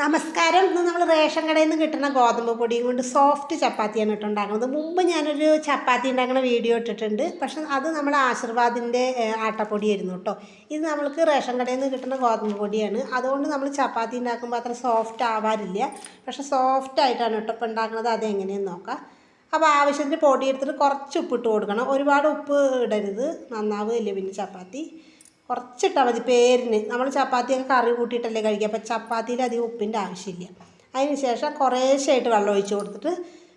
നമസ്കാരം. ഇന്ന് നമ്മൾ റേഷൻ കടയിൽ നിന്ന് കിട്ടുന്ന ഗോതമ്പ് പൊടിയും കൊണ്ട് സോഫ്റ്റ് ചപ്പാത്തിയാണ് കേട്ടോ ഉണ്ടാക്കുന്നത്. മുമ്പ് ഞാനൊരു ചപ്പാത്തി ഉണ്ടാക്കുന്ന വീഡിയോ ഇട്ടിട്ടുണ്ട്. പക്ഷെ അത് നമ്മുടെ ആശീർവാദിന്റെ ആട്ടപ്പൊടിയായിരുന്നു കേട്ടോ. ഇത് നമ്മൾക്ക് റേഷൻ കടയിൽ നിന്ന് കിട്ടുന്ന ഗോതമ്പ് പൊടിയാണ്. അതുകൊണ്ട് നമ്മൾ ചപ്പാത്തി ഉണ്ടാക്കുമ്പോൾ അത്ര സോഫ്റ്റ് ആവാറില്ല. പക്ഷെ സോഫ്റ്റ് ആയിട്ടാണ് കേട്ടോ ഇപ്പോൾ ഉണ്ടാക്കുന്നത്. അതെങ്ങനെയെന്ന് നോക്കാം. അപ്പോൾ ആവശ്യത്തിന് പൊടി എടുത്തിട്ട് കുറച്ച് ഉപ്പിട്ട് കൊടുക്കണം. ഒരുപാട് ഉപ്പ് ഇടരുത്. നന്നാവുകയില്ല പിന്നെ ചപ്പാത്തി? കുറച്ചിട്ടാൽ മതി പേരിന്. നമ്മൾ ചപ്പാത്തിയൊക്കെ കറി കൂട്ടിയിട്ടല്ലേ കഴിക്കുക. അപ്പോൾ ചപ്പാത്തിയിൽ അധികം ഉപ്പിന്റെ ആവശ്യമില്ല. അതിന് ശേഷം കുറേശ്ശായിട്ട് വെള്ളം ഒഴിച്ച് കൊടുത്തിട്ട്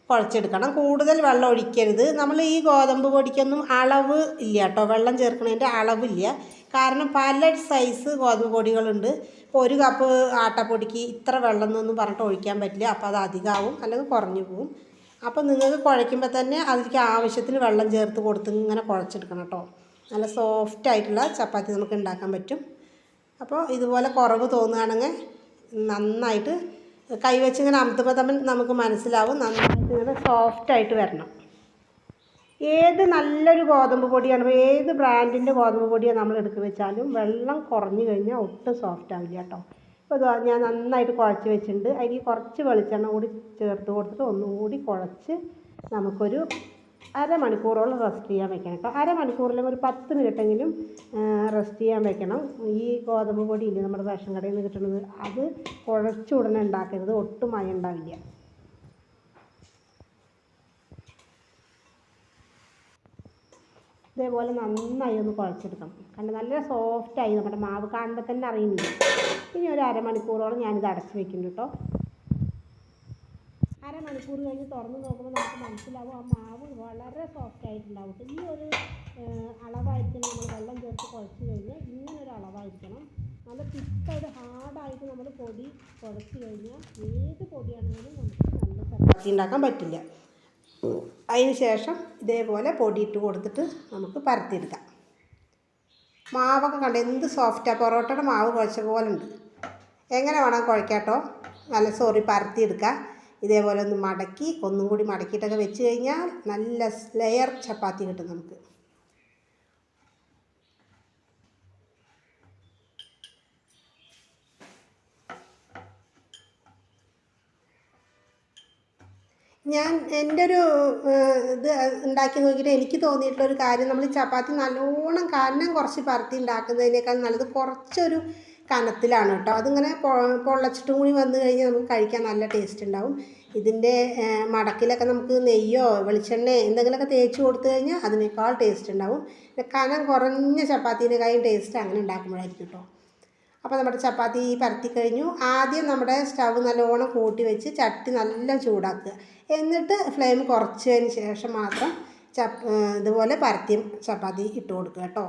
കുഴച്ചെടുക്കണം. കൂടുതൽ വെള്ളം ഒഴിക്കരുത്. നമ്മൾ ഈ ഗോതമ്പ് പൊടിക്കൊന്നും അളവ് ഇല്ല കേട്ടോ. വെള്ളം ചേർക്കുന്നതിന്റെ അളവില്ല. കാരണം പല സൈസ് ഗോതമ്പ് പൊടികളുണ്ട്. ഇപ്പോൾ ഒരു കപ്പ് ആട്ടപ്പൊടിക്ക് ഇത്ര വെള്ളം എന്നൊന്നും പറഞ്ഞിട്ട് ഒഴിക്കാൻ പറ്റില്ല. അപ്പോൾ അത് അധികമാവും. അല്ലെങ്കിൽ കുറഞ്ഞു പോവും. അപ്പോൾ നിങ്ങൾക്ക് കുഴയ്ക്കുമ്പോൾ തന്നെ അതിലേക്ക് ആവശ്യത്തിന് വെള്ളം ചേർത്ത് കൊടുത്ത് ഇങ്ങനെ കുഴച്ചെടുക്കണം കേട്ടോ. നല്ല സോഫ്റ്റ് ആയിട്ടുള്ള ചപ്പാത്തി നമുക്ക് ഉണ്ടാക്കാൻ പറ്റും. അപ്പോൾ ഇതുപോലെ കുറവ് തോന്നുകയാണെങ്കിൽ നന്നായിട്ട് കൈവച്ച് ഇങ്ങനെ അമുത്തുമ്പോൾ തമ്മിൽ നമുക്ക് മനസ്സിലാവും. നന്നായിട്ട് ഇങ്ങനെ സോഫ്റ്റ് ആയിട്ട് വരണം. ഏത് നല്ലൊരു ഗോതമ്പ് പൊടിയാണ് ഏത് ബ്രാൻഡിന്റെ ഗോതമ്പ് പൊടിയാണ് നമ്മൾ എടുക്കുക വെച്ചാലും വെള്ളം കുറഞ്ഞു കഴിഞ്ഞാൽ ഒട്ടും സോഫ്റ്റ് ആവില്ല കേട്ടോ. അപ്പോൾ ഞാൻ നന്നായിട്ട് കുഴച്ച് വെച്ചിട്ടുണ്ട്. അതിൽ കുറച്ച് വെളിച്ചെണ്ണ കൂടി ചേർത്ത് കൊടുത്തിട്ട് ഒന്നുകൂടി കുഴച്ച് നമുക്കൊരു അരമണിക്കൂറോളം റെസ്റ്റ് ചെയ്യാൻ വെക്കണം കേട്ടോ. അരമണിക്കൂറിലും ഒരു പത്ത് മിനിറ്റെങ്കിലും റെസ്റ്റ് ചെയ്യാൻ വെക്കണം. ഈ ഗോതമ്പ് പൊടിയില്ലേ നമ്മുടെ റേഷൻ കടയിൽ നിന്ന് കിട്ടുന്നത് അത് കുഴച്ച ഉടനെ ഉണ്ടാക്കരുത്. ഒട്ടും മഴ ഉണ്ടാവില്ല. ഇതേപോലെ നന്നായി ഒന്ന് കുഴച്ചെടുക്കണം. കണ്ട്? നല്ല സോഫ്റ്റായി നമ്മുടെ മാവ് കാണുമ്പോൾ തന്നെ അറിയുന്നില്ല. ഇനി ഒരു അരമണിക്കൂറോളം ഞാനിത് അടച്ച് വെക്കുന്നുണ്ട് കേട്ടോ. അരമണിക്കൂർ കഴിഞ്ഞ് തുറന്ന് നോക്കുമ്പോൾ നമുക്ക് മനസ്സിലാവും ആ മാവ് വളരെ സോഫ്റ്റ് ആയിട്ടുണ്ടാവും. ട്ടോ. ഈ ഒരു അളവായിരിക്കും നമ്മൾ വെള്ളം ചേർത്ത് കുഴച്ച് കഴിഞ്ഞാൽ ഇങ്ങനൊരു അളവായിരിക്കണം. നല്ല തിക്കായിട്ട് ഹാർഡായിട്ട് നമ്മൾ പൊടി കുഴച്ച് കഴിഞ്ഞാൽ ഏത് പൊടിയാണെങ്കിലും നമുക്ക് നല്ല ചപ്പാത്തി ഉണ്ടാക്കാൻ പറ്റില്ല. അതിന് ശേഷം ഇതേപോലെ പൊടി ഇട്ട് കൊടുത്തിട്ട് നമുക്ക് പരത്തിയെടുക്കാം. മാവൊക്കെ കണ്ട് എന്ത് സോഫ്റ്റാണ് പൊറോട്ടയുടെ മാവ് കുഴച്ച പോലെ ഉണ്ട്. എങ്ങനെ വേണം കുഴക്കാട്ടോ നല്ല സോറി പരത്തിയെടുക്കുക ഇതേപോലെ ഒന്ന് മടക്കി ഒന്നും കൂടി മടക്കിയിട്ടൊക്കെ വെച്ച് കഴിഞ്ഞാൽ നല്ല ലെയർ ചപ്പാത്തി കിട്ടും നമുക്ക്. ഞാൻ എന്റെ ഒരു ഇത് ഉണ്ടാക്കി നോക്കിയിട്ട് എനിക്ക് തോന്നിയിട്ടുള്ള ഒരു കാര്യം നമ്മൾ ചപ്പാത്തി നല്ലോണം കാരണം കുറച്ച് പരത്തി ഉണ്ടാക്കുന്നതിനേക്കാൾ നല്ലത് കുറച്ചൊരു കനത്തിലാണ് കേട്ടോ. അതിങ്ങനെ പൊള്ളച്ചിട്ടും കൂടി വന്നു കഴിഞ്ഞാൽ നമുക്ക് കഴിക്കാൻ നല്ല ടേസ്റ്റ് ഉണ്ടാവും. ഇതിന്റെ മടക്കിലൊക്കെ നമുക്ക് നെയ്യോ വെളിച്ചെണ്ണയോ എന്തെങ്കിലുമൊക്കെ തേച്ച് കൊടുത്തു കഴിഞ്ഞാൽ അതിനേക്കാൾ ടേസ്റ്റ് ഉണ്ടാവും. പിന്നെ കനം കുറഞ്ഞ ചപ്പാത്തിനേക്കാളും ടേസ്റ്റ് അങ്ങനെ ഉണ്ടാക്കുമ്പോഴായിരിക്കും കേട്ടോ. അപ്പോൾ നമ്മുടെ ചപ്പാത്തി പരത്തി കഴിഞ്ഞു. ആദ്യം നമ്മുടെ സ്റ്റവ് നല്ലോണം കൂട്ടി വെച്ച് ചട്ടി നല്ല ചൂടാക്കുക. എന്നിട്ട് ഫ്ലെയിം കുറച്ചതിന് ശേഷം മാത്രം ചപ്പ് ഇതുപോലെ പരത്തി ചപ്പാത്തി ഇട്ട് കൊടുക്കുക കേട്ടോ.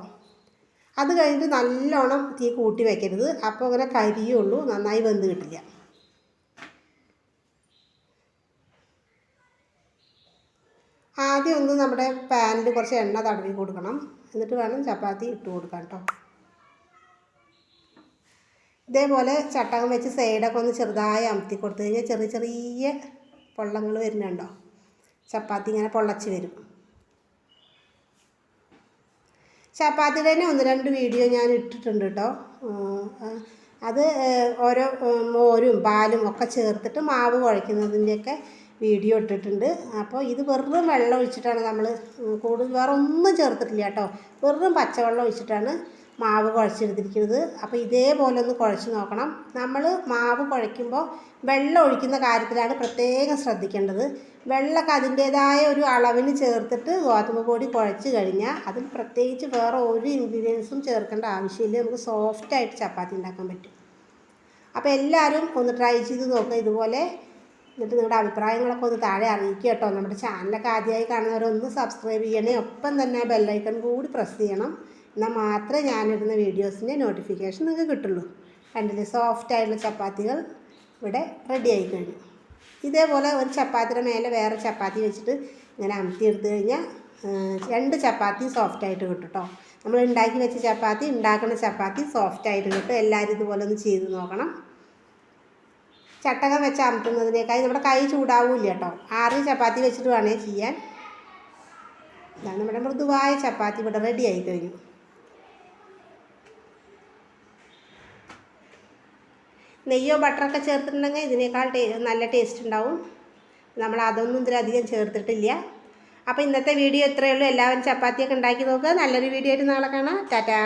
അത് കഴിഞ്ഞിട്ട് നല്ലോണം തീ കൂട്ടി വയ്ക്കരുത് അപ്പോൾ അങ്ങനെ കരിയുള്ളൂ നന്നായി വെന്ത് കിട്ടില്ല. ആദ്യം ഒന്ന് നമ്മുടെ പാനിൽ കുറച്ച് എണ്ണ തടവി കൊടുക്കണം. എന്നിട്ട് വേണം ചപ്പാത്തി ഇട്ട് കൊടുക്കാൻ കേട്ടോ ഇതേപോലെ ചട്ടകം വെച്ച് സൈഡൊക്കെ ഒന്ന് ചെറുതായി അമർത്തി കൊടുത്തു കഴിഞ്ഞാൽ ചെറിയ ചെറിയ പൊള്ളങ്ങൾ വരുന്നുണ്ടോ? ചപ്പാത്തി ഇങ്ങനെ പൊള്ളച്ച് വരും. ചപ്പാത്തിയുടെ തന്നെ ഒന്ന് രണ്ട് വീഡിയോ ഞാൻ ഇട്ടിട്ടുണ്ട് കേട്ടോ. അത് ഓരോ മോരും പാലും ഒക്കെ ചേർത്തിട്ട് മാവ് കുഴയ്ക്കുന്നതിന്റെയൊക്കെ വീഡിയോ ഇട്ടിട്ടുണ്ട്. അപ്പോൾ ഇത് വെറും വെള്ളം ഒഴിച്ചിട്ടാണ് നമ്മൾ കൂടുതൽ വേറെ ഒന്നും ചേർത്തിട്ടില്ല കേട്ടോ. വെറും പച്ചവെള്ളം ഒഴിച്ചിട്ടാണ് മാവ് കുഴച്ചെടുത്തിരിക്കുന്നത്. അപ്പോൾ ഇതേപോലെ ഒന്ന് കുഴച്ച് നോക്കണം. നമ്മൾ മാവ് കുഴയ്ക്കുമ്പോൾ വെള്ളം ഒഴിക്കുന്ന കാര്യത്തിലാണ് പ്രത്യേകം ശ്രദ്ധിക്കേണ്ടത്. വെള്ളമൊക്കെ അതിന്റേതായ ഒരു അളവിന് ചേർത്തിട്ട് ഗോതമ്പ് പൊടി കുഴച്ച് കഴിഞ്ഞാൽ അതിൽ പ്രത്യേകിച്ച് വേറെ ഒരു ഇൻഗ്രീഡിയൻസും ചേർക്കേണ്ട ആവശ്യമില്ല. നമുക്ക് സോഫ്റ്റായിട്ട് ചപ്പാത്തി ഉണ്ടാക്കാൻ പറ്റും. അപ്പോൾ എല്ലാവരും ഒന്ന് ട്രൈ ചെയ്ത് നോക്കുക ഇതുപോലെ. എന്നിട്ട് നിങ്ങളുടെ അഭിപ്രായങ്ങളൊക്കെ ഒന്ന് താഴെ അറിയിക്കുക കേട്ടോ. നമ്മുടെ ചാനലൊക്കെ ആദ്യമായി കാണുന്നവരൊന്ന് സബ്സ്ക്രൈബ് ചെയ്യണേ. ഒപ്പം തന്നെ ബെല്ലൈക്കൺ കൂടി പ്രസ് ചെയ്യണം. എന്നാൽ മാത്രമേ ഞാനിടുന്ന വീഡിയോസിന്റെ നോട്ടിഫിക്കേഷൻ നിങ്ങൾക്ക് കിട്ടുള്ളൂ. കണ്ടില്ലേ സോഫ്റ്റ് ആയിട്ടുള്ള ചപ്പാത്തികൾ ഇവിടെ റെഡി ആയി കഴിഞ്ഞു. ഇതേപോലെ ഒരു ചപ്പാത്തിയുടെ മേലെ വേറെ ചപ്പാത്തി വെച്ചിട്ട് ഇങ്ങനെ അമത്തി എടുത്തു കഴിഞ്ഞാൽ രണ്ട് ചപ്പാത്തി സോഫ്റ്റ് ആയിട്ട് കിട്ടും കേട്ടോ. നമ്മൾ ഉണ്ടാക്കി വെച്ച ചപ്പാത്തി ഉണ്ടാക്കുന്ന ചപ്പാത്തി സോഫ്റ്റ് ആയിട്ട് കിട്ടും. എല്ലാവരും ഇതുപോലെ ഒന്ന് ചെയ്ത് നോക്കണം. ചട്ടകം വെച്ച് അമത്തുന്നതിനേക്കാൾ നമ്മുടെ കൈ ചൂടാവില്ല കേട്ടോ. ആറ് ചപ്പാത്തി വെച്ചിട്ട് വേണേ ചെയ്യാൻ. ഇതാണ് നമ്മുടെ മൃദുവായ ചപ്പാത്തി ഇവിടെ റെഡി ആയി കഴിഞ്ഞു. നെയ്യോ ബട്ടറൊക്കെ ചേർത്തിട്ടുണ്ടെങ്കിൽ ഇതിനേക്കാൾ നല്ല ടേസ്റ്റ് ഉണ്ടാവും. നമ്മൾ അതൊന്നും ഇതിലധികം ചേർത്തിട്ടില്ല. അപ്പോൾ ഇന്നത്തെ വീഡിയോ ഇത്രയേ ഉള്ളൂ. എല്ലാവരും ചപ്പാത്തിയൊക്കെ ഉണ്ടാക്കി നോക്കുക. നല്ലൊരു വീഡിയോ ആയിട്ട് നാളെ കാണാം. ടാറ്റാ.